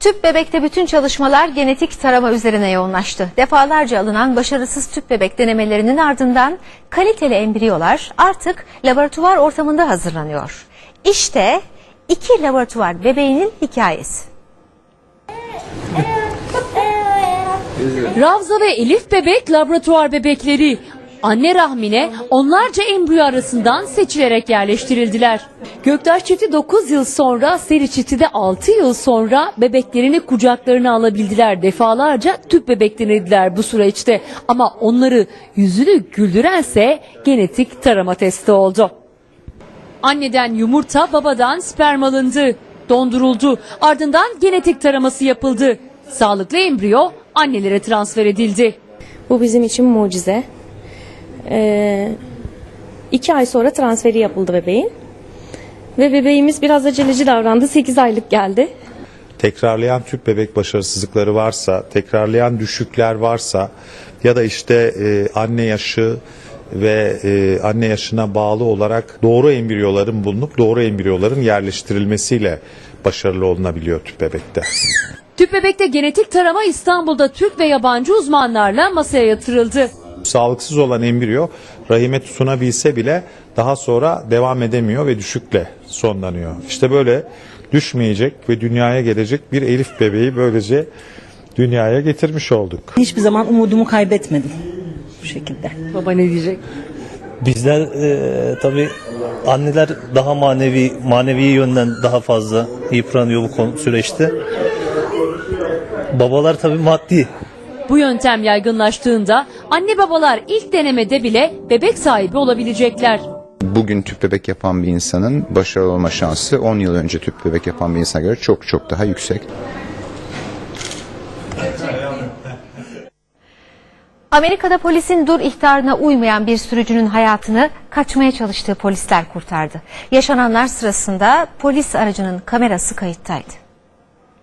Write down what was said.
Tüp bebekte bütün çalışmalar genetik tarama üzerine yoğunlaştı. Defalarca alınan başarısız tüp bebek denemelerinin ardından kaliteli embriyolar artık laboratuvar ortamında hazırlanıyor. İşte iki laboratuvar bebeğinin hikayesi. Ravza ve Elif bebek laboratuvar bebekleri. Anne rahmine onlarca embriyo arasından seçilerek yerleştirildiler. Göktaş çifti 9 yıl sonra, Seri çifti de 6 yıl sonra bebeklerini kucaklarına alabildiler. Defalarca tüp bebek denediler bu süreçte. Ama onları yüzünü güldürense genetik tarama testi oldu. Anneden yumurta, babadan sperm alındı. Donduruldu. Ardından genetik taraması yapıldı. Sağlıklı embriyo annelere transfer edildi. Bu bizim için mucize. Ee, iki ay sonra transferi yapıldı bebeğin. Ve bebeğimiz biraz aceleci davrandı. 8 aylık geldi. tekrarlayan tüp bebek başarısızlıkları varsa, tekrarlayan düşükler varsa ya da işte e, anne yaşı ve e, anne yaşına bağlı olarak doğru embriyoların bulunup doğru embriyoların yerleştirilmesiyle başarılı olunabiliyor tüp bebekte. Tüp bebekte genetik tarama İstanbul'da Türk ve yabancı uzmanlarla masaya yatırıldı. Sağlıksız olan embriyo rahime tutunabilse bile daha sonra devam edemiyor ve düşükle sonlanıyor. İşte böyle düşmeyecek ve dünyaya gelecek bir Elif bebeği böylece dünyaya getirmiş olduk. Hiçbir zaman umudumu kaybetmedim bu şekilde. Baba ne diyecek? Bizler e, tabii anneler daha manevi manevi yönden daha fazla yıpranıyor bu konu süreçte. Babalar tabii maddi Bu yöntem yaygınlaştığında anne babalar ilk denemede bile bebek sahibi olabilecekler. bugün tüp bebek yapan bir insanın başarılı olma şansı 10 yıl önce tüp bebek yapan bir insana göre çok çok daha yüksek. Amerika'da polisin dur ihtarına uymayan bir sürücünün hayatını kaçmaya çalıştığı polisler kurtardı. Yaşananlar sırasında polis aracının kamerası kayıttaydı.